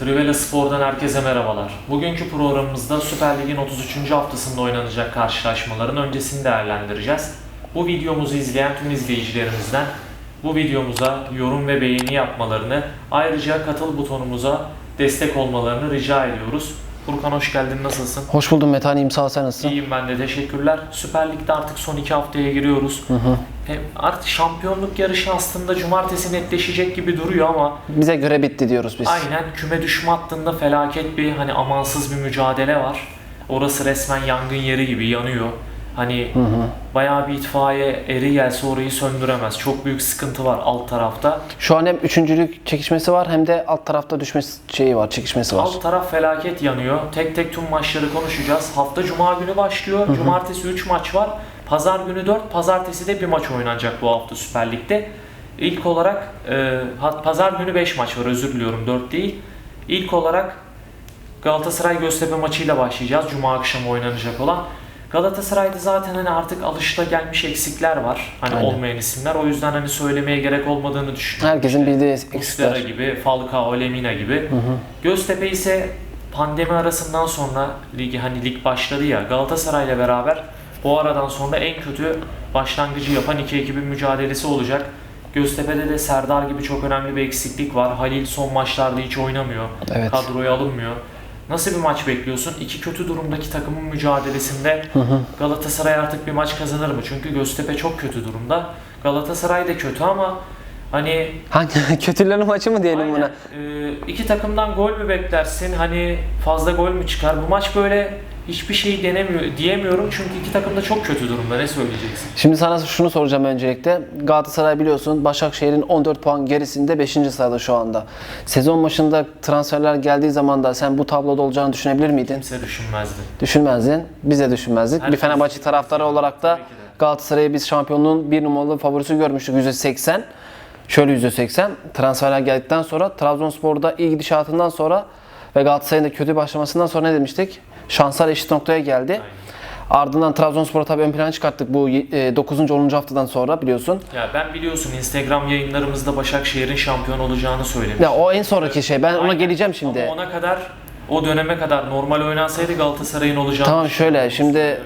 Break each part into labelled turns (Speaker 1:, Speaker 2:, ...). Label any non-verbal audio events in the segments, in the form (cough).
Speaker 1: Trivela Spor'dan herkese merhabalar. Bugünkü programımızda Süper Lig'in 33. haftasında oynanacak karşılaşmaların öncesini değerlendireceğiz. Bu videomuzu izleyen tüm izleyicilerimizden bu videomuza yorum ve beğeni yapmalarını, ayrıca katıl butonumuza destek olmalarını rica ediyoruz. Furkan hoş geldin, nasılsın?
Speaker 2: Hoş buldum Metaniyim sağ ol sen nasılsın?
Speaker 1: İyiyim ben de, teşekkürler. Süper Lig'de artık son iki haftaya giriyoruz. Hem Artık şampiyonluk yarışı aslında cumartesi netleşecek gibi duruyor ama
Speaker 2: Bize göre bitti diyoruz biz.
Speaker 1: Aynen küme düşme hattında felaket bir hani amansız bir mücadele var. Orası resmen yangın yeri gibi yanıyor. Hani bayağı bir itfaiye eri gelse orayı söndüremez. Çok büyük sıkıntı var alt tarafta.
Speaker 2: Şu an hem üçüncülük çekişmesi var hem de alt tarafta düşme şeyi var, çekişmesi var.
Speaker 1: Alt taraf felaket yanıyor. Tek tek tüm maçları konuşacağız. Hafta cuma günü başlıyor. Cumartesi 3 maç var. Pazar günü 4, pazartesi de bir maç oynanacak bu hafta Süper Lig'de. İlk olarak e, pazar günü 5 maç var özür diliyorum 4 değil. İlk olarak Galatasaray Göztepe maçıyla başlayacağız. Cuma akşamı oynanacak olan. Galatasaray'da zaten hani artık alışta gelmiş eksikler var. Hani
Speaker 2: Aynen.
Speaker 1: olmayan isimler. O yüzden hani söylemeye gerek olmadığını düşünüyorum.
Speaker 2: Herkesin bildiği eksikler.
Speaker 1: gibi, Falcao, Lemina gibi. Göztepe ise pandemi arasından sonra ligi hani lig başladı ya Galatasaray'la beraber bu aradan sonra en kötü başlangıcı yapan iki ekibin mücadelesi olacak. Göztepe'de de Serdar gibi çok önemli bir eksiklik var. Halil son maçlarda hiç oynamıyor.
Speaker 2: Evet.
Speaker 1: Kadroya alınmıyor. Nasıl bir maç bekliyorsun? İki kötü durumdaki takımın mücadelesinde Galatasaray artık bir maç kazanır mı? Çünkü Göztepe çok kötü durumda. Galatasaray da kötü ama hani
Speaker 2: Hangi (laughs) kötülerin maçı mı diyelim buna?
Speaker 1: Aynen. Ee, iki takımdan gol mü beklersin? Hani fazla gol mü çıkar? Bu maç böyle hiçbir şey denemiyor diyemiyorum çünkü iki takım da çok kötü durumda. Ne söyleyeceksin?
Speaker 2: Şimdi sana şunu soracağım öncelikle. Galatasaray biliyorsun Başakşehir'in 14 puan gerisinde 5. sırada şu anda. Sezon başında transferler geldiği zaman da sen bu tabloda olacağını düşünebilir miydin?
Speaker 1: Kimse düşünmezdi.
Speaker 2: Düşünmezdin. Biz de düşünmezdik.
Speaker 1: Herkes
Speaker 2: bir Fenerbahçe taraftarı olarak da. Galatasaray'ı biz şampiyonluğun bir numaralı favorisi görmüştük %80. Şöyle %80. Transferler geldikten sonra Trabzonspor'da iyi gidişatından sonra ve Galatasaray'ın da kötü başlamasından sonra ne demiştik? Şanslar eşit noktaya geldi. Ardından Trabzonspor'u tabii ön plana çıkarttık bu 9. 10. haftadan sonra biliyorsun.
Speaker 1: Ya ben biliyorsun Instagram yayınlarımızda Başakşehir'in şampiyon olacağını söylemiştim.
Speaker 2: Ya o en sonraki şey. Ben ona
Speaker 1: Aynen.
Speaker 2: geleceğim şimdi.
Speaker 1: Ama ona kadar o döneme kadar normal oynansaydı Galatasaray'ın olacağını
Speaker 2: Tamam şöyle şimdi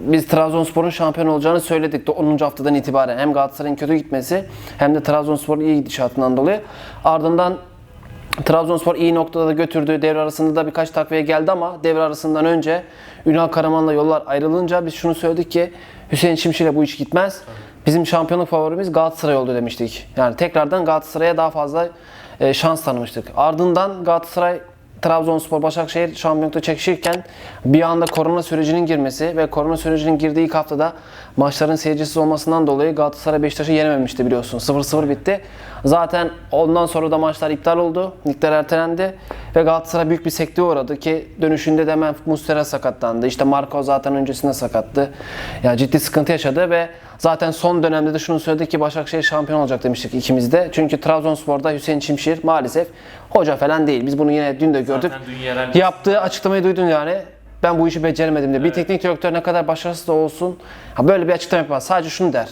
Speaker 2: biz Trabzonspor'un şampiyon olacağını söyledik de 10. haftadan itibaren. Hem Galatasaray'ın kötü gitmesi hem de Trabzonspor'un iyi gidişatından dolayı. Ardından Trabzonspor iyi noktada da götürdü. Devre arasında da birkaç takviye geldi ama devre arasından önce Ünal Karaman'la yollar ayrılınca biz şunu söyledik ki Hüseyin Çimşir'le bu iş gitmez. Bizim şampiyonluk favorimiz Galatasaray oldu demiştik. Yani tekrardan Galatasaray'a daha fazla e, şans tanımıştık. Ardından Galatasaray Trabzonspor, Başakşehir şampiyonlukta çekişirken bir anda korona sürecinin girmesi ve korona sürecinin girdiği ilk haftada maçların seyircisiz olmasından dolayı Galatasaray Beşiktaş'ı yenememişti biliyorsun. 0-0 bitti. Zaten ondan sonra da maçlar iptal oldu. Ligler ertelendi ve Galatasaray büyük bir sekteye uğradı ki dönüşünde de hemen Muslera sakatlandı. İşte Marco zaten öncesinde sakattı. Ya ciddi sıkıntı yaşadı ve zaten son dönemde de şunu söyledik ki Başakşehir şampiyon olacak demiştik ikimiz de. Çünkü Trabzonspor'da Hüseyin Çimşir maalesef hoca falan değil. Biz bunu yine dün de gördük.
Speaker 1: Zaten dün
Speaker 2: Yaptığı açıklamayı duydun yani. Ben bu işi beceremedim de. Bir teknik direktör ne kadar başarısız da olsun ha böyle bir açıklama yapmaz. Sadece şunu der.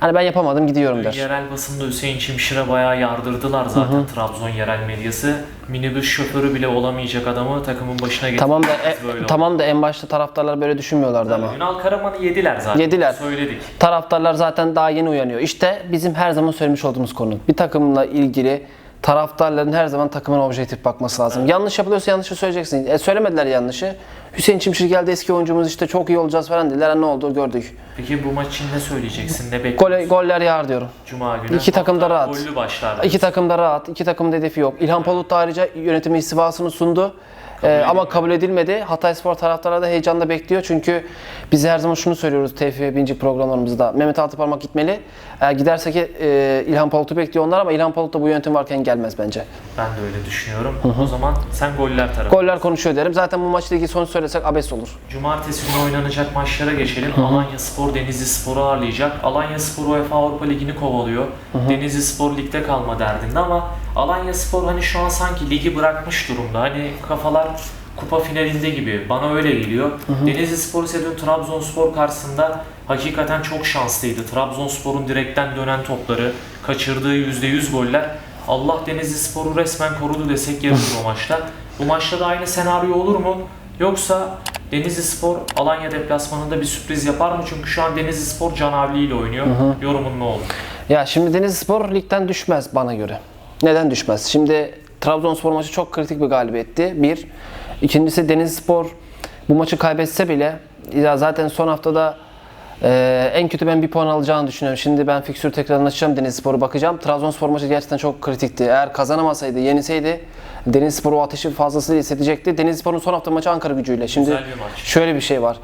Speaker 2: Hani ben yapamadım gidiyorum der.
Speaker 1: Yerel basında Hüseyin Çimşir'e bayağı yardırdılar zaten Trabzon yerel medyası. Minibüs şoförü bile olamayacak adamı takımın başına getirdi.
Speaker 2: Tamam da
Speaker 1: Böyle
Speaker 2: e,
Speaker 1: oldu.
Speaker 2: tamam da en başta taraftarlar böyle düşünmüyorlardı ama.
Speaker 1: Ünal Karaman'ı yediler zaten.
Speaker 2: Yediler.
Speaker 1: Söyledik.
Speaker 2: Taraftarlar zaten daha yeni uyanıyor. İşte bizim her zaman söylemiş olduğumuz konu. Bir takımla ilgili taraftarların her zaman takımın objektif bakması lazım. Yanlış yapılıyorsa yanlışı söyleyeceksin. E, söylemediler yanlışı. Hüseyin Çimşir geldi eski oyuncumuz işte çok iyi olacağız falan dediler. Ne oldu gördük.
Speaker 1: Peki bu maç için ne söyleyeceksin? Ne
Speaker 2: Gol,
Speaker 1: bekliyorsun?
Speaker 2: goller yağar diyorum.
Speaker 1: Cuma günü.
Speaker 2: İki takım da rahat.
Speaker 1: Gollü başlar.
Speaker 2: İki takım da rahat. iki takımın da hedefi yok. İlhan Palut da ayrıca yönetimi istifasını sundu. Ee, ama kabul edilmedi. Hatay Spor taraftarları da heyecanla bekliyor. Çünkü biz her zaman şunu söylüyoruz TFF birinci programlarımızda. Mehmet Altıparmak gitmeli. Eğer giderse ki e, İlhan Palut'u bekliyor onlar ama İlhan Palut da bu yönetim varken gelmez bence.
Speaker 1: Ben de öyle düşünüyorum. O zaman sen goller tarafı.
Speaker 2: Goller konuşuyor derim. Zaten bu maçla ilgili sonuç söylesek abes olur.
Speaker 1: Cumartesi günü oynanacak maçlara geçelim. Alanya Spor Denizli Spor'u ağırlayacak. Alanya Spor UEFA Avrupa Ligi'ni kovalıyor. Denizli Spor ligde kalma derdinde ama Alanya Spor hani şu an sanki ligi bırakmış durumda. Hani kafalar kupa finalinde gibi. Bana öyle geliyor. Denizli Spor ise dün Trabzonspor karşısında hakikaten çok şanslıydı. Trabzonspor'un direkten dönen topları, kaçırdığı %100 goller Allah Denizli Spor'u resmen korudu desek yeridir o (laughs) maçta. Bu maçta da aynı senaryo olur mu? Yoksa Denizli Spor Alanya deplasmanında bir sürpriz yapar mı? Çünkü şu an Denizli Spor Can Avli ile oynuyor. Yorumun ne olur?
Speaker 2: Ya şimdi Denizlispor ligden düşmez bana göre. Neden düşmez? Şimdi Trabzonspor maçı çok kritik bir galibiyetti. Bir. İkincisi Denizlispor bu maçı kaybetse bile ya zaten son haftada e, en kötü ben bir puan alacağını düşünüyorum. Şimdi ben fikstür tekrar açacağım Denizlispor'u bakacağım. Trabzonspor maçı gerçekten çok kritikti. Eğer kazanamasaydı, yeniseydi Denizlispor o ateşi fazlasıyla hissedecekti. Denizlispor'un son hafta maçı Ankara gücüyle. Şimdi
Speaker 1: Güzel bir maç.
Speaker 2: şöyle bir şey var.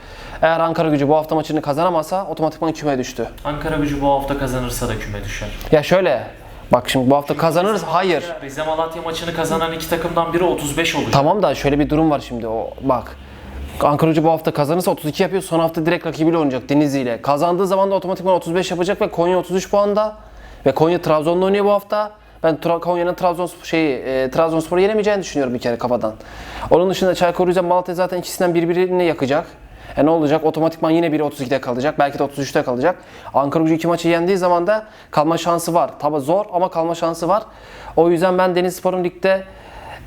Speaker 2: Eğer Ankara gücü bu hafta maçını kazanamasa otomatikman küme düştü.
Speaker 1: Ankara gücü bu hafta kazanırsa da küme düşer.
Speaker 2: Ya şöyle bak şimdi bu hafta kazanırız. Hayır.
Speaker 1: Rize Malatya maçını kazanan iki takımdan biri 35 olacak.
Speaker 2: Tamam da şöyle bir durum var şimdi. O bak. Ankara Gücü bu hafta kazanırsa 32 yapıyor. Son hafta direkt rakibiyle oynayacak Denizli ile. Kazandığı zaman da otomatikman 35 yapacak ve Konya 33 puanda. Ve Konya Trabzon'la oynuyor bu hafta. Ben Tra- Konya'nın Trabzon şeyi e, Trabzonspor'u yenemeyeceğini düşünüyorum bir kere kafadan. Onun dışında Çaykur Rize Malatya zaten ikisinden birbirini yakacak. E ne olacak? Otomatikman yine biri 32'de kalacak. Belki de 33'te kalacak. Ankara Gücü iki maçı yendiği zaman da kalma şansı var. Tabi zor ama kalma şansı var. O yüzden ben Denizlispor'un ligde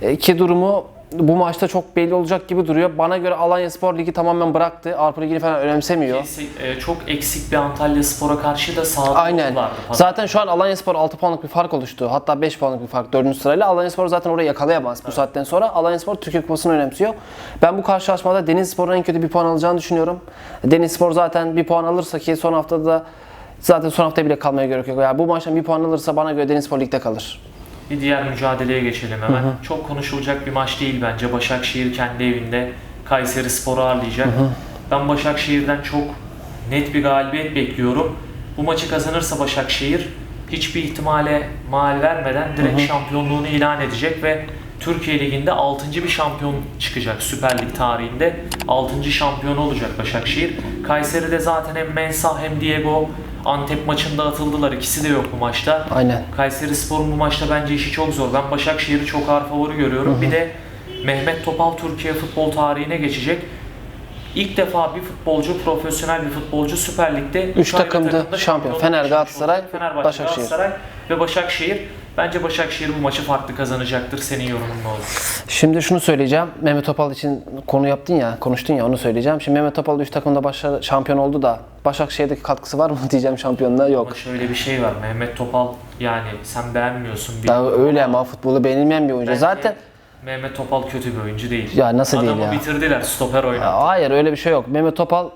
Speaker 2: e, iki durumu bu maçta çok belli olacak gibi duruyor. Bana göre Alanya Spor Ligi tamamen bıraktı. Avrupa Ligi'ni falan önemsemiyor.
Speaker 1: Kesin- e, çok eksik bir Antalya Spor'a karşı da sahada
Speaker 2: Aynen.
Speaker 1: oldulardı.
Speaker 2: Zaten şu an Alanya Spor 6 puanlık bir fark oluştu. Hatta 5 puanlık bir fark 4. sırayla. Alanya Spor zaten orayı yakalayamaz bu saatten sonra. Alanya Spor Türkiye Kupası'nı önemsiyor. Ben bu karşılaşmada Deniz Spor'un en kötü bir puan alacağını düşünüyorum. Deniz Spor zaten bir puan alırsa ki son haftada da zaten son hafta bile kalmaya gerek yok. Yani bu maçtan bir puan alırsa bana göre Deniz Spor ligde kalır.
Speaker 1: Bir diğer mücadeleye geçelim hemen. Çok konuşulacak bir maç değil bence. Başakşehir kendi evinde Kayseri Spor'u ağırlayacak. Ben Başakşehir'den çok net bir galibiyet bekliyorum. Bu maçı kazanırsa Başakşehir hiçbir ihtimale mal vermeden direkt şampiyonluğunu ilan edecek ve Türkiye Ligi'nde 6. bir şampiyon çıkacak Süper Lig tarihinde. 6. şampiyonu olacak Başakşehir. Kayseri'de zaten hem Mensah hem Diego Antep maçında atıldılar. İkisi de yok bu maçta.
Speaker 2: Aynen.
Speaker 1: Kayseri Spor'un bu maçta bence işi çok zor. Ben Başakşehir'i çok ağır favori görüyorum. Bir de Mehmet Topal Türkiye futbol tarihine geçecek. İlk defa bir futbolcu, profesyonel bir futbolcu Süper Lig'de
Speaker 2: Üç
Speaker 1: ayrı
Speaker 2: takımda
Speaker 1: takımda
Speaker 2: şampiyon. Fener, Galatasaray.
Speaker 1: Fenerbahçe,
Speaker 2: Başakşehir.
Speaker 1: Galatasaray ve Başakşehir. Bence Başakşehir bu maçı farklı kazanacaktır. Senin yorumun ne olur?
Speaker 2: Şimdi şunu söyleyeceğim. Mehmet Topal için konu yaptın ya, konuştun ya onu söyleyeceğim. Şimdi Mehmet Topal 3 takımda başarı, şampiyon oldu da Başakşehir'deki katkısı var mı (laughs) diyeceğim şampiyonluğa yok.
Speaker 1: Ama şöyle bir şey var. Mehmet Topal yani sen beğenmiyorsun.
Speaker 2: Ya
Speaker 1: bilmiyorum
Speaker 2: öyle
Speaker 1: ama
Speaker 2: futbolu beğenilmeyen bir oyuncu.
Speaker 1: bence
Speaker 2: Zaten
Speaker 1: Mehmet Topal kötü bir oyuncu değil.
Speaker 2: Ya nasıl değil
Speaker 1: Adamı
Speaker 2: ya?
Speaker 1: bitirdiler. Stoper oynadı.
Speaker 2: hayır öyle bir şey yok. Mehmet Topal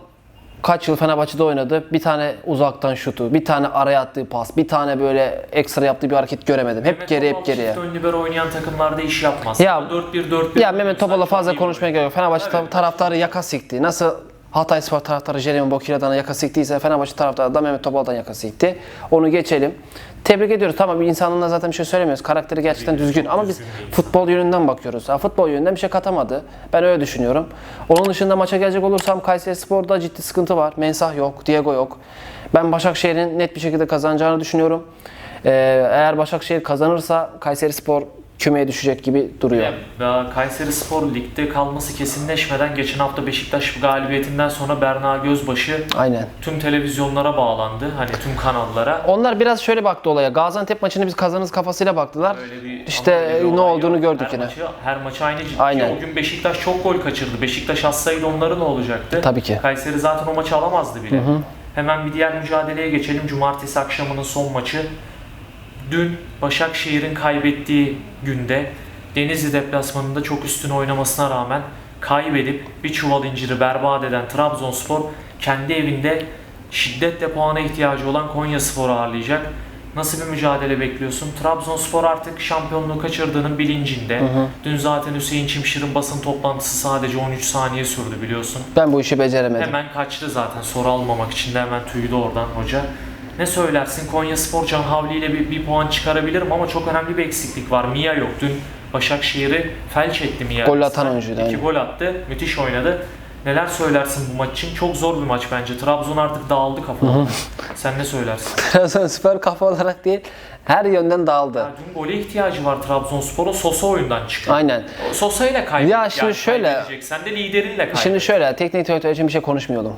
Speaker 2: kaç yıl Fenerbahçe'de oynadı. Bir tane uzaktan şutu, bir tane araya attığı pas, bir tane böyle ekstra yaptığı bir hareket göremedim. Hep
Speaker 1: Mehmet
Speaker 2: geri hep geriye.
Speaker 1: Ön libero oynayan takımlarda iş yapmaz.
Speaker 2: Ya-
Speaker 1: 4-1-4-1.
Speaker 2: Ya Mehmet
Speaker 1: oynuyorsan
Speaker 2: fazla konuşmaya gerek yok. Fenerbahçe ta- taraftarı yaka sikti. Nasıl Hatay Spor taraftarı Jeremy Bokira'dan yaka siktiyse Fenerbahçe taraftarı da Mehmet Topal'dan yaka sikti. Onu geçelim. Tebrik ediyoruz. Tamam bir insanlığına zaten bir şey söylemiyoruz. Karakteri gerçekten düzgün ama biz futbol yönünden bakıyoruz. Ha, futbol yönünden bir şey katamadı. Ben öyle düşünüyorum. Onun dışında maça gelecek olursam Kayseri Spor'da ciddi sıkıntı var. Mensah yok, Diego yok. Ben Başakşehir'in net bir şekilde kazanacağını düşünüyorum. Ee, eğer Başakşehir kazanırsa Kayseri Spor kümeye düşecek gibi duruyor.
Speaker 1: Ya, Kayseri Spor Lig'de kalması kesinleşmeden geçen hafta Beşiktaş galibiyetinden sonra Berna Gözbaşı
Speaker 2: Aynen.
Speaker 1: tüm televizyonlara bağlandı. Hani tüm kanallara.
Speaker 2: Onlar biraz şöyle baktı olaya. Gaziantep maçını biz kazanırız kafasıyla baktılar. İşte
Speaker 1: bir
Speaker 2: ne olduğunu
Speaker 1: yok.
Speaker 2: gördük
Speaker 1: her
Speaker 2: yine.
Speaker 1: Maçı, her maç aynı ciddi.
Speaker 2: Aynen.
Speaker 1: O gün Beşiktaş çok gol kaçırdı. Beşiktaş atsaydı onların ne olacaktı?
Speaker 2: Tabii ki.
Speaker 1: Kayseri zaten o maçı alamazdı bile. Hemen bir diğer mücadeleye geçelim. Cumartesi akşamının son maçı. Dün Başakşehir'in kaybettiği günde Denizli deplasmanında çok üstün oynamasına rağmen kaybedip bir çuval inciri berbat eden Trabzonspor kendi evinde şiddetle puana ihtiyacı olan Konyaspor'u ağırlayacak. Nasıl bir mücadele bekliyorsun? Trabzonspor artık şampiyonluğu kaçırdığının bilincinde. Dün zaten Hüseyin Çimşir'in basın toplantısı sadece 13 saniye sürdü biliyorsun.
Speaker 2: Ben bu işi beceremedim.
Speaker 1: Hemen kaçtı zaten soru almamak için de hemen tüydü oradan hoca. Ne söylersin? Konya Spor Can Havli ile bir, bir puan çıkarabilirim ama çok önemli bir eksiklik var. Mia yok. Dün Başakşehir'i felç etti Mia.
Speaker 2: Gol atan oyuncuydu,
Speaker 1: İki gol attı. Müthiş oynadı. Neler söylersin bu maç için? Çok zor bir maç bence. Trabzon artık dağıldı kafadan. Sen ne söylersin? (laughs)
Speaker 2: Trabzonspor kafa olarak değil, her yönden dağıldı.
Speaker 1: Ya dün gole ihtiyacı var Trabzonspor'un. Sosa oyundan çıktı.
Speaker 2: Aynen.
Speaker 1: Sosa ile kaybedecek.
Speaker 2: Ya şimdi şöyle-
Speaker 1: Sen de liderinle kaybedecek.
Speaker 2: Şimdi şöyle, teknik direktör için bir şey konuşmuyordum.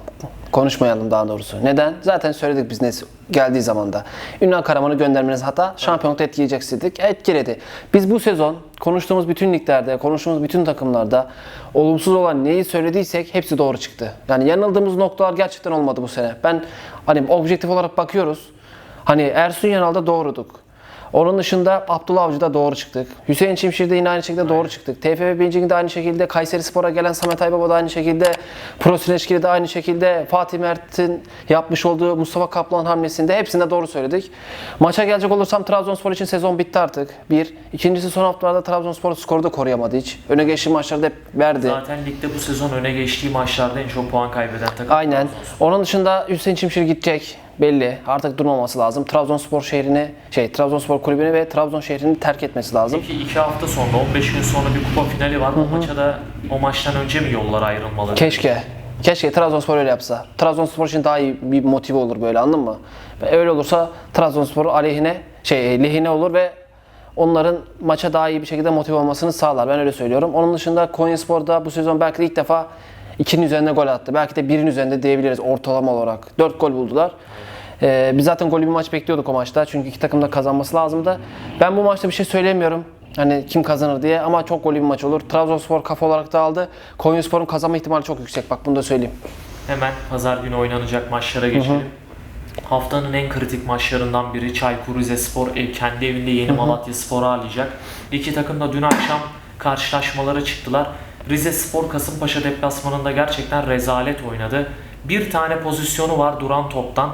Speaker 2: Konuşmayalım daha doğrusu. Neden? Zaten söyledik biz ne geldiği zaman da. Ünal Karaman'ı göndermeniz hata şampiyonlukta etkileyecek dedik. Etkiledi. Biz bu sezon konuştuğumuz bütün liglerde, konuştuğumuz bütün takımlarda olumsuz olan neyi söylediysek hepsi doğru çıktı. Yani yanıldığımız noktalar gerçekten olmadı bu sene. Ben hani objektif olarak bakıyoruz. Hani Ersun Yanal'da doğruduk. Onun dışında Abdullah Avcı'da doğru çıktık. Hüseyin Çimşir'de yine aynı şekilde doğru çıktık. TFF Bincik'de aynı şekilde, Kayseri Spor'a gelen Samet Aybaba da aynı şekilde, Pro Sineşkili de aynı şekilde, Fatih Mert'in yapmış olduğu Mustafa Kaplan hamlesinde hepsinde doğru söyledik. Maça gelecek olursam Trabzonspor için sezon bitti artık. Bir. İkincisi son haftalarda Trabzonspor skoru da koruyamadı hiç. Öne geçtiği maçlarda hep verdi.
Speaker 1: Zaten ligde bu sezon öne geçtiği maçlarda en çok puan kaybeden takım.
Speaker 2: Aynen. Onun dışında Hüseyin Çimşir gidecek. Belli. Artık durmaması lazım. Trabzonspor şehrini, şey Trabzonspor kulübünü ve Trabzon şehrini terk etmesi lazım.
Speaker 1: Peki iki hafta sonra 15 gün sonra bir kupa finali var. O maça da o maçtan önce mi yollar ayrılmalı?
Speaker 2: Keşke. Keşke Trabzonspor öyle yapsa. Trabzonspor için daha iyi bir motive olur böyle anladın mı? Öyle olursa Trabzonspor aleyhine şey lehine olur ve onların maça daha iyi bir şekilde motive olmasını sağlar. Ben öyle söylüyorum. Onun dışında Konyaspor'da bu sezon belki ilk defa 2'nin üzerinde gol attı. Belki de 1'in üzerinde diyebiliriz ortalama olarak. 4 gol buldular. Ee, biz zaten golü bir maç bekliyorduk o maçta. Çünkü iki takım da kazanması lazımdı. Ben bu maçta bir şey söylemiyorum. Hani kim kazanır diye ama çok golü bir maç olur. Trabzonspor kafa olarak da aldı. Konyaspor'un kazanma ihtimali çok yüksek. Bak bunu da söyleyeyim.
Speaker 1: Hemen pazar günü oynanacak maçlara geçelim. Haftanın en kritik maçlarından biri Çaykur Rizespor ev, kendi evinde Yeni Malatya Spor'u ağırlayacak. İki takım da dün akşam karşılaşmalara çıktılar. Rizespor Kasımpaşa deplasmanında gerçekten rezalet oynadı. Bir tane pozisyonu var duran toptan.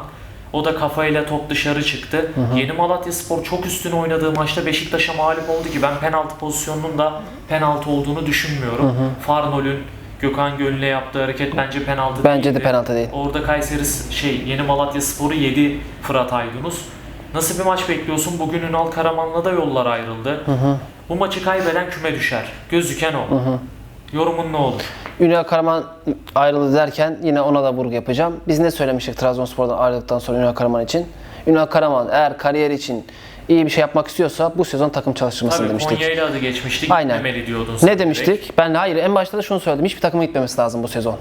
Speaker 1: O da kafayla top dışarı çıktı. Yeni Malatya Spor çok üstün oynadığı maçta Beşiktaş'a mağlup oldu ki ben penaltı pozisyonunun da penaltı olduğunu düşünmüyorum. Farnol'ün Gökhan Gönül'e yaptığı hareket bence penaltı
Speaker 2: Bence de
Speaker 1: değildi.
Speaker 2: penaltı değil.
Speaker 1: Orada Kayseri şey Yeni Malatya Sporu 7 Fırat Aydınus. Nasıl bir maç bekliyorsun? Bugün Ünal Karaman'la da yollar ayrıldı. Bu maçı kaybeden küme düşer. Gözüken o. Yorumun ne olur?
Speaker 2: Ünal Karaman ayrıldı derken yine ona da vurgu yapacağım. Biz ne söylemiştik Trabzonspor'dan ayrıldıktan sonra Ünal Karaman için? Ünal Karaman eğer kariyer için iyi bir şey yapmak istiyorsa bu sezon takım çalıştırmasını
Speaker 1: Tabii
Speaker 2: demiştik.
Speaker 1: Konya ile adı geçmiştik.
Speaker 2: Aynen.
Speaker 1: Diyordun
Speaker 2: Ne
Speaker 1: direkt.
Speaker 2: demiştik? Ben hayır en başta da şunu söyledim. Hiçbir takıma gitmemesi lazım bu sezon.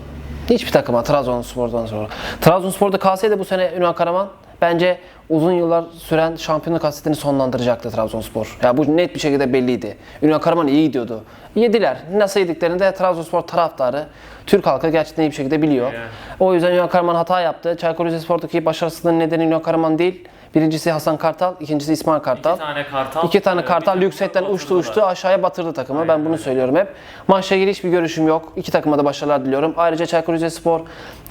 Speaker 2: Hiçbir takıma Trabzonspor'dan sonra. Trabzonspor'da kalsaydı bu sene Ünal Karaman bence uzun yıllar süren şampiyonluk hasretini sonlandıracaktı Trabzonspor. Ya bu net bir şekilde belliydi. Ünal Karaman iyi gidiyordu. Yediler. Nasıl yediklerini de Trabzonspor taraftarı Türk halkı gerçekten iyi bir şekilde biliyor.
Speaker 1: Yani.
Speaker 2: O yüzden Ünal Karaman hata yaptı. Çaykur Rizespor'daki başarısızlığın nedeni Ünal Karaman değil. Birincisi Hasan Kartal, ikincisi İsmail Kartal.
Speaker 1: İki tane kartal.
Speaker 2: İki tane
Speaker 1: e,
Speaker 2: kartal yüksekten uçtu uçtu aşağıya batırdı takımı. Ben bunu söylüyorum hep. Maçla ilgili hiçbir görüşüm yok. İki takıma da başarılar diliyorum. Ayrıca Çaykur Rizespor,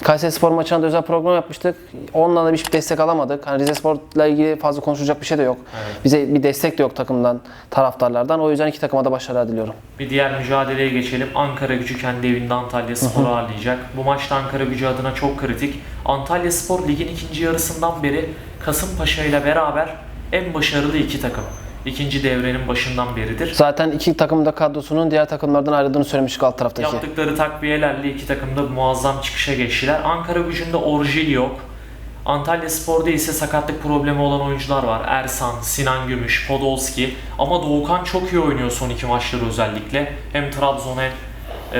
Speaker 2: Kayseri Spor maçına da özel program yapmıştık. Ondan da hiçbir destek alamadık. Hani Rizespor'la ilgili fazla konuşulacak bir şey de yok. Bize bir destek de yok takımdan, taraftarlardan. O yüzden iki takıma da başarılar diliyorum.
Speaker 1: Bir diğer mücadeleye geçelim. Ankara gücü kendi evinde Antalya Spor'u ağırlayacak. Bu maçta Ankara gücü adına çok kritik. Antalya Spor ligin ikinci yarısından beri Kasımpaşa ile beraber en başarılı iki takım. İkinci devrenin başından beridir.
Speaker 2: Zaten iki takım da kadrosunun diğer takımlardan ayrıldığını söylemiştik alt taraftaki.
Speaker 1: Yaptıkları takviyelerle iki takım da muazzam çıkışa geçtiler. Ankara gücünde Orjil yok. Antalya Spor'da ise sakatlık problemi olan oyuncular var. Ersan, Sinan Gümüş, Podolski. Ama Doğukan çok iyi oynuyor son iki maçları özellikle. Hem Trabzon hem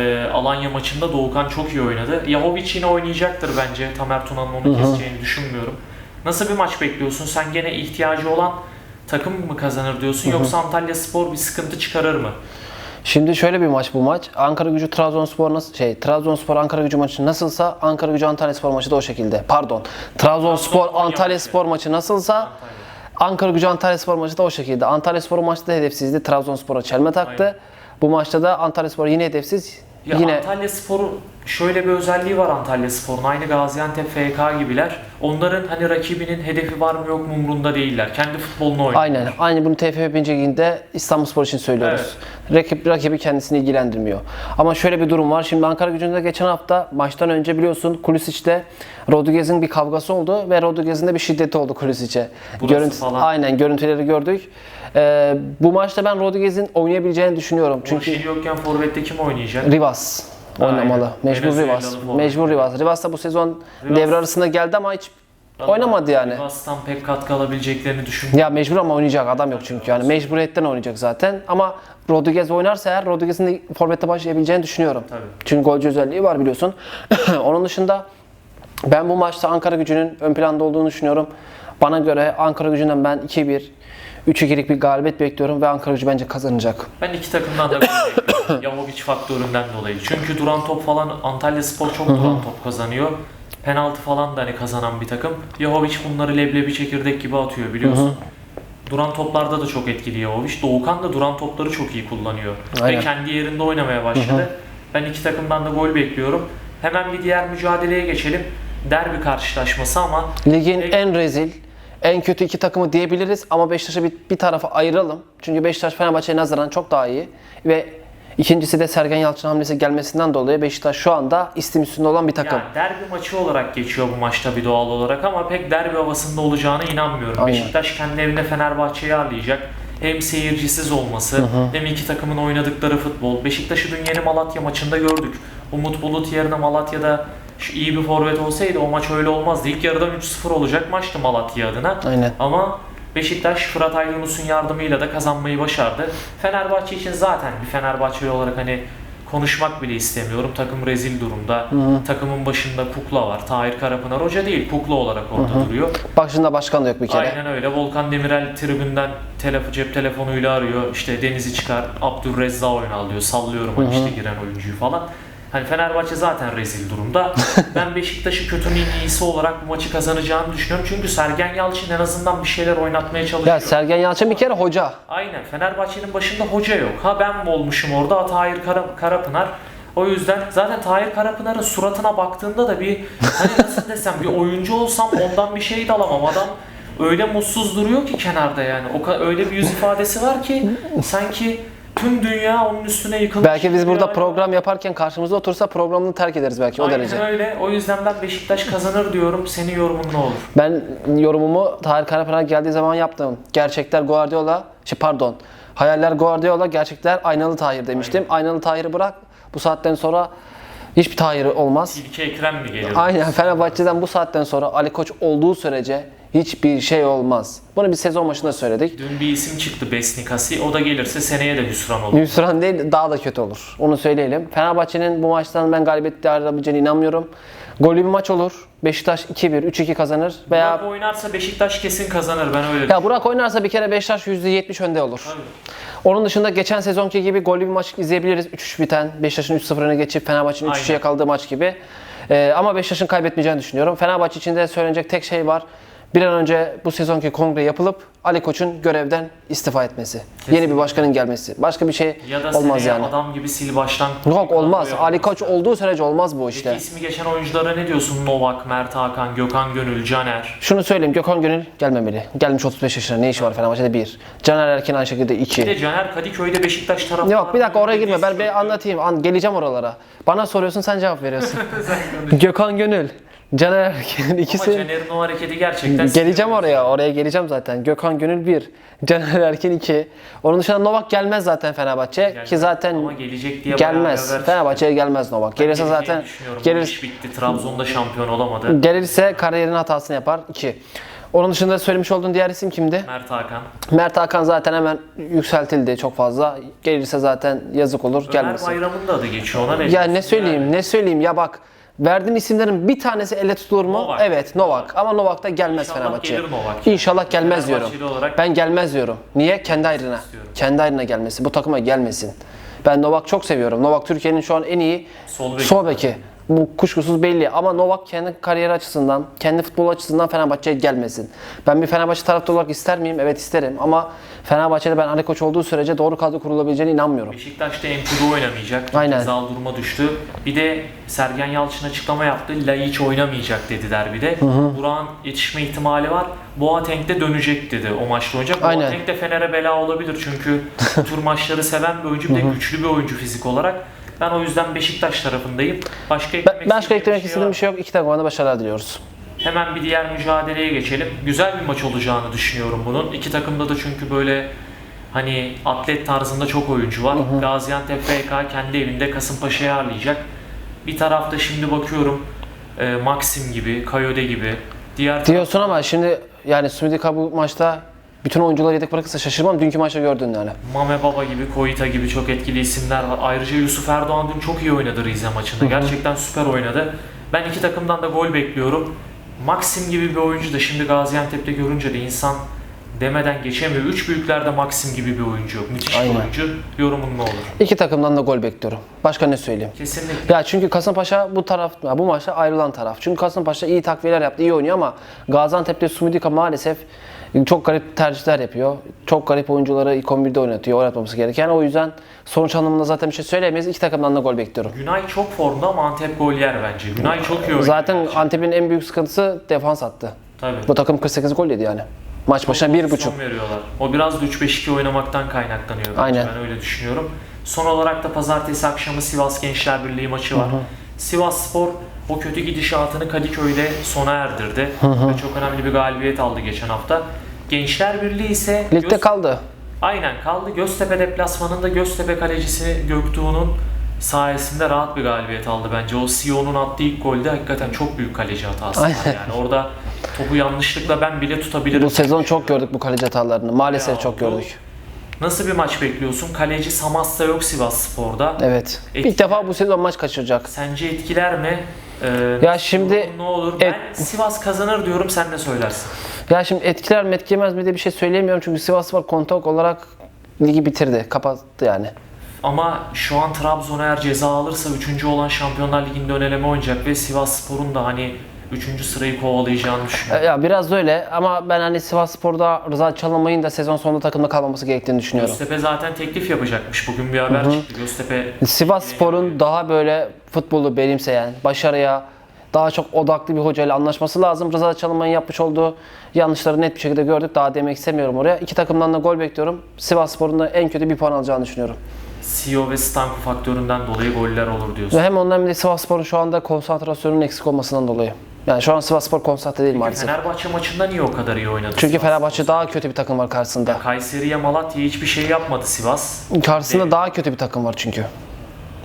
Speaker 1: e, Alanya maçında Doğukan çok iyi oynadı. Yahovic yine oynayacaktır bence. Tamer Tuna'nın onu keseceğini düşünmüyorum. Nasıl bir maç bekliyorsun? Sen gene ihtiyacı olan takım mı kazanır diyorsun yoksa Antalya Spor bir sıkıntı çıkarır mı?
Speaker 2: Şimdi şöyle bir maç bu maç. Ankara Gücü Trabzonspor nasıl şey Trabzonspor Ankara Gücü maçı nasılsa Ankara Gücü Antalya Spor maçı da o şekilde. Pardon. Trabzonspor Antalya
Speaker 1: maçı.
Speaker 2: Spor maçı nasılsa Ankara Gücü Antalya Spor maçı da o şekilde. Antalya Spor maçta da hedefsizdi. Trabzonspor'a çelme taktı.
Speaker 1: Aynen.
Speaker 2: Bu maçta da Antalya Spor yine hedefsiz.
Speaker 1: Ya
Speaker 2: yine
Speaker 1: Antalya Spor'un şöyle bir özelliği var Antalya Spor'un. Aynı Gaziantep FK gibiler. Onların hani rakibinin hedefi var mı yok mu umrunda değiller. Kendi futbolunu oynuyor.
Speaker 2: Aynen. Aynı bunu TFF Bincik'inde İstanbulspor için söylüyoruz. Rakip, rakibi kendisini ilgilendirmiyor. Ama şöyle bir durum var. Şimdi Ankara gücünde geçen hafta maçtan önce biliyorsun Kulisic'te Rodriguez'in bir kavgası oldu ve Rodriguez'in de bir şiddeti oldu Kulisic'e.
Speaker 1: Burası falan.
Speaker 2: Aynen görüntüleri gördük. Ee, bu maçta ben Rodriguez'in oynayabileceğini düşünüyorum.
Speaker 1: Çünkü
Speaker 2: Çünkü
Speaker 1: yokken forvette kim oynayacak?
Speaker 2: Rivas oynamalı.
Speaker 1: Aynen.
Speaker 2: Mecbur
Speaker 1: Venezuelalı
Speaker 2: Rivas.
Speaker 1: forvet.
Speaker 2: Mecbur Rivas. Rivas da bu sezon
Speaker 1: Rivas-
Speaker 2: devre arasında geldi ama hiç oynamadı yani.
Speaker 1: Rivas'tan pek katkı alabileceklerini düşünmüyorum.
Speaker 2: Ya mecbur ama oynayacak adam yok çünkü yani mecburiyetten oynayacak zaten ama Rodriguez oynarsa eğer Rodriguez'in de forvette başlayabileceğini düşünüyorum.
Speaker 1: Tabii.
Speaker 2: Çünkü golcü özelliği var biliyorsun. (clears throat) Onun dışında Ben bu maçta Ankara gücünün ön planda olduğunu düşünüyorum. Bana göre Ankara gücünden ben 2-1, 3-2'lik bir galibiyet bekliyorum ve Ankara gücü bence kazanacak.
Speaker 1: Ben iki takımdan da (coughs) gol bekliyorum. Yahovic faktöründen dolayı. Çünkü duran top falan Antalya Spor çok duran top kazanıyor. Penaltı falan da hani kazanan bir takım. Yahovic bunları leblebi çekirdek gibi atıyor biliyorsun. Duran toplarda da çok etkili Yahovic. Doğukan da duran topları çok iyi kullanıyor.
Speaker 2: Aynen.
Speaker 1: Ve kendi yerinde oynamaya başladı. Ben iki takımdan da gol bekliyorum. Hemen bir diğer mücadeleye geçelim. Derbi karşılaşması ama
Speaker 2: Ligin
Speaker 1: Evet.
Speaker 2: en rezil, en kötü iki takımı diyebiliriz ama Beşiktaş'ı bir, bir tarafa ayıralım. Çünkü Beşiktaş Fenerbahçe'ye nazaran çok daha iyi ve ikincisi de Sergen Yalçın hamlesi gelmesinden dolayı Beşiktaş şu anda istim üstünde olan bir takım.
Speaker 1: Yani derbi maçı olarak geçiyor bu maçta bir doğal olarak ama pek derbi havasında olacağına inanmıyorum.
Speaker 2: Aynen.
Speaker 1: Beşiktaş kendi evinde Fenerbahçe'yi ağırlayacak. Hem seyircisiz olması hem iki takımın oynadıkları futbol. Beşiktaş'ı dün yeni Malatya maçında gördük. Umut Bulut yerine Malatya'da şu iyi bir forvet olsaydı o maç öyle olmazdı. İlk yarıdan 3-0 olacak maçtı Malatya adına.
Speaker 2: Aynen.
Speaker 1: Ama Beşiktaş Fırat Aydınus'un yardımıyla da kazanmayı başardı. Fenerbahçe için zaten bir Fenerbahçeli olarak hani konuşmak bile istemiyorum. Takım rezil durumda. Takımın başında Kukla var. Tahir Karapınar hoca değil. Kukla olarak orada duruyor.
Speaker 2: Başında başkan da yok bir kere.
Speaker 1: Aynen öyle. Volkan Demirel tribünden telefon, cep telefonuyla arıyor. İşte Deniz'i çıkar, Abdülrezza oyunu alıyor. Sallıyorum hani işte giren oyuncuyu falan. Hani Fenerbahçe zaten rezil durumda. (laughs) ben Beşiktaş'ı kötünün iyisi olarak bu maçı kazanacağını düşünüyorum. Çünkü Sergen Yalçın en azından bir şeyler oynatmaya çalışıyor.
Speaker 2: Ya Sergen Yalçın bir kere hoca.
Speaker 1: Aynen. Fenerbahçe'nin başında hoca yok. Ha ben mi olmuşum orada? Ha Tahir Kara- Karapınar. O yüzden zaten Tahir Karapınar'ın suratına baktığında da bir hani nasıl desem bir oyuncu olsam ondan bir şey de alamam. Adam öyle mutsuz duruyor ki kenarda yani. O öyle bir yüz ifadesi var ki sanki tüm dünya onun üstüne yıkılmış.
Speaker 2: Belki biz burada program yaparken karşımızda otursa programını terk ederiz belki o
Speaker 1: Aynen
Speaker 2: derece.
Speaker 1: öyle. O yüzden ben Beşiktaş kazanır diyorum. Senin yorumun ne olur?
Speaker 2: Ben yorumumu Tahir Karapınar geldiği zaman yaptım. Gerçekler Guardiola, şey pardon. Hayaller Guardiola, gerçekler aynalı Tahir demiştim. Aynalı Tahir'i bırak. Bu saatten sonra hiçbir Tahir olmaz.
Speaker 1: İlke Ekrem mi geliyor?
Speaker 2: Aynen Fenerbahçe'den bu saatten sonra Ali Koç olduğu sürece hiçbir şey olmaz. Bunu bir sezon başında söyledik.
Speaker 1: Dün bir isim çıktı Besnikasi. O da gelirse seneye de hüsran olur.
Speaker 2: Hüsran değil daha da kötü olur. Onu söyleyelim. Fenerbahçe'nin bu maçtan ben galibiyet alabileceğine inanmıyorum. Gollü bir maç olur. Beşiktaş 2-1, 3-2 kazanır. Veya
Speaker 1: Burak oynarsa Beşiktaş kesin kazanır. Ben öyle
Speaker 2: ya Burak oynarsa bir kere Beşiktaş %70 önde olur.
Speaker 1: Tabii.
Speaker 2: Onun dışında geçen sezonki gibi gollü bir maç izleyebiliriz. 3-3 biten, Beşiktaş'ın 3-0 öne geçip Fenerbahçe'nin 3-3'e
Speaker 1: Aynen.
Speaker 2: yakaladığı maç gibi. Ee, ama Beşiktaş'ın kaybetmeyeceğini düşünüyorum. Fenerbahçe için de söylenecek tek şey var. Bir an önce bu sezonki kongre yapılıp Ali Koç'un görevden istifa etmesi. Yeni bir başkanın gelmesi. Başka bir şey
Speaker 1: Ya da
Speaker 2: olmaz yani.
Speaker 1: adam gibi sil baştan.
Speaker 2: Yok olmaz. Ali Koç olduğu sürece olmaz bu
Speaker 1: Peki
Speaker 2: işte.
Speaker 1: ismi geçen oyunculara ne diyorsun? Novak, Mert Hakan, Gökhan Gönül, Caner.
Speaker 2: Şunu söyleyeyim Gökhan Gönül gelmemeli. Gelmiş 35 yaşına ne işi var Fenerbahçe'de 1. Caner Erkin aynı şekilde
Speaker 1: Bir
Speaker 2: 2.
Speaker 1: de Caner Kadıköy'de Beşiktaş taraftarı.
Speaker 2: Yok bir dakika oraya girme. Ben bir anlatayım. An, geleceğim oralara. Bana soruyorsun sen cevap veriyorsun. (laughs) Gökhan Gönül, Caner Erkin
Speaker 1: Ama
Speaker 2: ikisi.
Speaker 1: Caner'in o hareketi gerçekten...
Speaker 2: Geleceğim oraya. Oraya geleceğim zaten. Gökhan Gönül 1. Caner Erkin 2. Onun dışında Novak gelmez zaten Fenerbahçe
Speaker 1: bozucu.
Speaker 2: ki zaten
Speaker 1: Ama gelecek diye
Speaker 2: gelmez. Fenerbahçe'ye gelmez Novak. Gelirse zaten gelir
Speaker 1: iş bitti. Trabzon'da şampiyon olamadı.
Speaker 2: gelirse kariyerin hatasını yapar 2. Onun dışında söylemiş olduğun diğer isim kimdi?
Speaker 1: Mert Hakan.
Speaker 2: Mert Hakan zaten hemen yükseltildi çok fazla. Gelirse zaten yazık olur
Speaker 1: Ömer
Speaker 2: gelmesin.
Speaker 1: Bayram'ın da adı geçiyor. Ona ne
Speaker 2: Ya ne söyleyeyim ne söyleyeyim ya bak verdiğin isimlerin bir tanesi elle tutulur mu?
Speaker 1: Novak.
Speaker 2: Evet Novak ama Novak da gelmez
Speaker 1: İnşallah
Speaker 2: Fenerbahçe'ye.
Speaker 1: gelir Novak.
Speaker 2: İnşallah gelmez diyorum.
Speaker 1: Fenerbahçeli olarak-
Speaker 2: Ben gelmez diyorum. Niye? Kendi ayrına.
Speaker 1: İstiyorum.
Speaker 2: Kendi ayrına gelmesi. Bu takıma gelmesin. Ben Novak çok seviyorum. Novak Türkiye'nin şu an en iyi
Speaker 1: Sol beki.
Speaker 2: sol beki. Bu kuşkusuz belli ama Novak kendi kariyeri açısından, kendi futbol açısından Fenerbahçe'ye gelmesin. Ben bir Fenerbahçe taraftarı olarak ister miyim? Evet isterim ama Fenerbahçe'de ben Ali Koç olduğu sürece doğru kadro kurulabileceğine inanmıyorum.
Speaker 1: Beşiktaş'ta Empuru oynamayacak.
Speaker 2: Aynen.
Speaker 1: Cezalı duruma düştü. Bir de Sergen Yalçın açıklama yaptı. Laiç oynamayacak dediler bir de. Burak'ın yetişme ihtimali var. Boateng de dönecek dedi o maçta oynayacak.
Speaker 2: Aynen.
Speaker 1: Boateng de Fener'e bela olabilir çünkü bu tür maçları seven bir oyuncu bir de güçlü bir oyuncu fizik olarak. Ben o yüzden Beşiktaş tarafındayım. Başka eklemek
Speaker 2: Ben, başka eklemek
Speaker 1: şey
Speaker 2: istediğim bir şey yok. İki takıma da başarılar diliyoruz.
Speaker 1: Hemen bir diğer mücadeleye geçelim. Güzel bir maç olacağını düşünüyorum bunun. İki takımda da çünkü böyle hani atlet tarzında çok oyuncu var. Gaziantep FK kendi evinde Kasımpaşa'yı ağırlayacak. Bir tarafta şimdi bakıyorum e, Maxim gibi, Kayode gibi. Diğer
Speaker 2: Diyorsun ama şimdi yani Sumidika bu maçta bütün oyuncuları yedek bırakırsa şaşırmam. Dünkü maçta gördün yani.
Speaker 1: Mame Baba gibi, Koita gibi çok etkili isimler var. Ayrıca Yusuf Erdoğan dün çok iyi oynadı Rize maçında. Gerçekten süper oynadı. Ben iki takımdan da gol bekliyorum. Maxim gibi bir oyuncu da şimdi Gaziantep'te görünce de insan demeden geçemiyor. Üç büyüklerde Maxim gibi bir oyuncu yok. Müthiş
Speaker 2: Aynen.
Speaker 1: bir oyuncu. Yorumun ne olur?
Speaker 2: İki takımdan da gol bekliyorum. Başka ne söyleyeyim?
Speaker 1: Kesinlikle.
Speaker 2: Ya çünkü Kasımpaşa bu taraf, bu maçta ayrılan taraf. Çünkü Kasımpaşa iyi takviyeler yaptı, iyi oynuyor ama Gaziantep'te Sumidika maalesef çok garip tercihler yapıyor. Çok garip oyuncuları ilk 11'de oynatıyor, oynatmaması gereken. O yüzden sonuç anlamında zaten bir şey söyleyemeyiz. İki takımdan da gol bekliyorum.
Speaker 1: Günay çok formda ama Antep gol yer bence. Günay çok iyi oynuyor.
Speaker 2: Zaten Antep'in en büyük sıkıntısı defans attı.
Speaker 1: Tabii.
Speaker 2: Bu takım 48 gol yedi yani. Maç başına bir buçuk.
Speaker 1: Veriyorlar. O biraz da 3-5-2 oynamaktan kaynaklanıyor bence.
Speaker 2: Aynen.
Speaker 1: Ben öyle düşünüyorum. Son olarak da pazartesi akşamı Sivas Gençler Birliği maçı var. Sivas Spor o kötü gidişatını Kadıköy'de sona erdirdi. Ve çok önemli bir galibiyet aldı geçen hafta. Gençler Birliği ise
Speaker 2: Ligde
Speaker 1: Göz-
Speaker 2: kaldı.
Speaker 1: Aynen kaldı. Göztepe deplasmanında Göztepe kalecisi Göktuğ'un sayesinde rahat bir galibiyet aldı bence. O Sion'un attığı ilk golde hakikaten çok büyük kaleci hatası var
Speaker 2: Aynen.
Speaker 1: yani. Orada topu yanlışlıkla ben bile tutabilirim.
Speaker 2: Bu sezon çok gördük bu kaleci hatalarını. Maalesef
Speaker 1: Ya,
Speaker 2: çok gördük.
Speaker 1: Nasıl bir maç bekliyorsun? Kaleci Samas da yok Sivas Spor'da.
Speaker 2: Evet.
Speaker 1: Etki-
Speaker 2: İlk defa bu sezon maç kaçıracak.
Speaker 1: Sence etkiler mi? Ee,
Speaker 2: Ya şimdi-
Speaker 1: ne olur?
Speaker 2: Evet.
Speaker 1: Ben Sivas kazanır diyorum sen ne söylersin?
Speaker 2: Ya şimdi etkiler mi etkilemez mi diye bir şey söyleyemiyorum çünkü Sivas Spor kontak olarak ligi bitirdi. Kapattı yani.
Speaker 1: Ama şu an Trabzon eğer ceza alırsa 3. olan Şampiyonlar Ligi'nde ön eleme oynayacak ve Sivas Spor'un da hani 3. sırayı kovalayacağını düşünüyorum.
Speaker 2: Ya biraz da öyle ama ben hani Sivas Spor'da Rıza Çalınmay'ın da sezon sonunda takımda kalmaması gerektiğini düşünüyorum.
Speaker 1: Göztepe zaten teklif yapacakmış. Bugün bir haber çıktı. Göztepe
Speaker 2: Sivas Spor'un daha böyle futbolu benimseyen, başarıya daha çok odaklı bir hocayla anlaşması lazım. Rıza Çalınmay'ın yapmış olduğu yanlışları net bir şekilde gördük. Daha demek istemiyorum oraya. İki takımdan da gol bekliyorum. Sivas Spor'un da en kötü bir puan alacağını düşünüyorum.
Speaker 1: CEO ve Stanko faktöründen dolayı goller olur diyorsun.
Speaker 2: Hem ondan bir de Sivas Spor'un şu anda konsantrasyonunun eksik olmasından dolayı. Yani şu an Sivas Spor konsantre değil maalesef.
Speaker 1: Fenerbahçe maçında niye o kadar iyi oynadı?
Speaker 2: Çünkü
Speaker 1: Sivas?
Speaker 2: Fenerbahçe daha kötü bir takım var karşısında.
Speaker 1: Kayseri'ye Malatya'ya hiçbir şey yapmadı Sivas.
Speaker 2: Karşısında daha kötü bir takım var çünkü.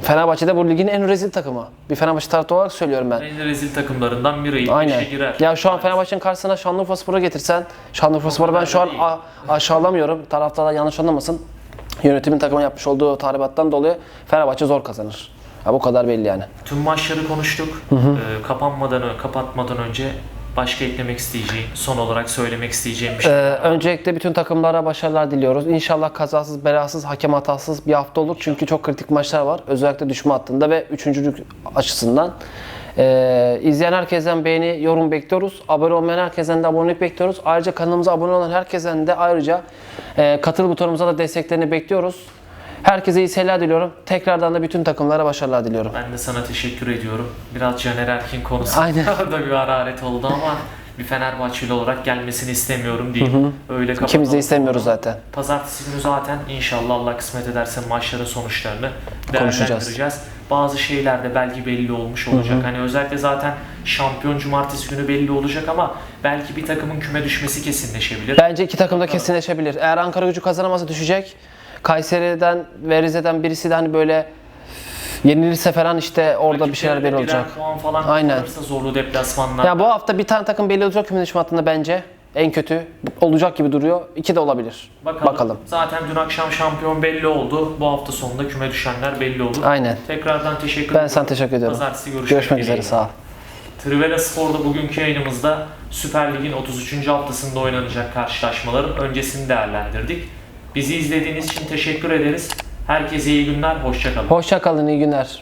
Speaker 2: Fenerbahçe'de bu ligin en rezil takımı. Bir Fenerbahçe taraftarı olarak söylüyorum ben.
Speaker 1: En rezil takımlarından biri. İlk
Speaker 2: Aynen.
Speaker 1: beşe girer.
Speaker 2: Ya şu an Fenerbahçe'nin karşısına Şanlıurfa Spor'u getirsen, Şanlıurfa Spor'u ben şu an a- aşağılamıyorum. Taraftarlar yanlış anlamasın. Yönetimin takıma yapmış olduğu tahribattan dolayı Fenerbahçe zor kazanır. Ya bu kadar belli yani.
Speaker 1: Tüm maçları konuştuk. Ee, kapanmadan ö- kapatmadan önce başka eklemek isteyeceğim, son olarak söylemek isteyeceğim bir şey.
Speaker 2: Ee, öncelikle bütün takımlara başarılar diliyoruz. İnşallah kazasız, belasız, hakem hatasız bir hafta olur. Çünkü çok kritik maçlar var. Özellikle düşme hattında ve üçüncülük açısından. Ee, izleyen herkesten beğeni, yorum bekliyoruz. Abone olmayan herkesten de abonelik bekliyoruz. Ayrıca kanalımıza abone olan herkesten de ayrıca e, katıl butonumuza da desteklerini bekliyoruz. Herkese iyi seyirler diliyorum. Tekrardan da bütün takımlara başarılar diliyorum.
Speaker 1: Ben de sana teşekkür ediyorum. Biraz Caner Erkin konusu
Speaker 2: Aynen. (laughs)
Speaker 1: da bir hararet oldu ama bir Fenerbahçeli olarak gelmesini istemiyorum değil. Öyle
Speaker 2: İkimiz
Speaker 1: kapatalım.
Speaker 2: de istemiyoruz zaten.
Speaker 1: Pazartesi günü zaten inşallah Allah kısmet ederse maçların sonuçlarını
Speaker 2: Konuşacağız.
Speaker 1: değerlendireceğiz. Bazı şeyler de belki belli olmuş olacak. Hani özellikle zaten şampiyon cumartesi günü belli olacak ama belki bir takımın küme düşmesi kesinleşebilir.
Speaker 2: Bence iki takım da kesinleşebilir. Eğer Ankara gücü kazanamazsa düşecek. Kayseri'den ve Rize'den birisi de hani böyle yenilirse falan işte orada bir şeyler belli olacak.
Speaker 1: puan falan
Speaker 2: Aynen.
Speaker 1: zorlu deplasmanlar.
Speaker 2: Ya bu hafta bir tane takım belli olacak küme düşme hattında bence. En kötü olacak gibi duruyor. İki de olabilir.
Speaker 1: Bakalım.
Speaker 2: Bakalım.
Speaker 1: Zaten dün akşam şampiyon belli oldu. Bu hafta sonunda küme düşenler belli olur.
Speaker 2: Aynen.
Speaker 1: Tekrardan teşekkür
Speaker 2: Ben
Speaker 1: ederim.
Speaker 2: sana teşekkür ediyorum.
Speaker 1: Pazartesi görüşmek,
Speaker 2: Görüşmek üzere sağ ol.
Speaker 1: Trivela Spor'da bugünkü yayınımızda Süper Lig'in 33. haftasında oynanacak karşılaşmaların öncesini değerlendirdik. Bizi izlediğiniz için teşekkür ederiz. Herkese iyi günler, hoşçakalın.
Speaker 2: Hoşça kalın iyi günler.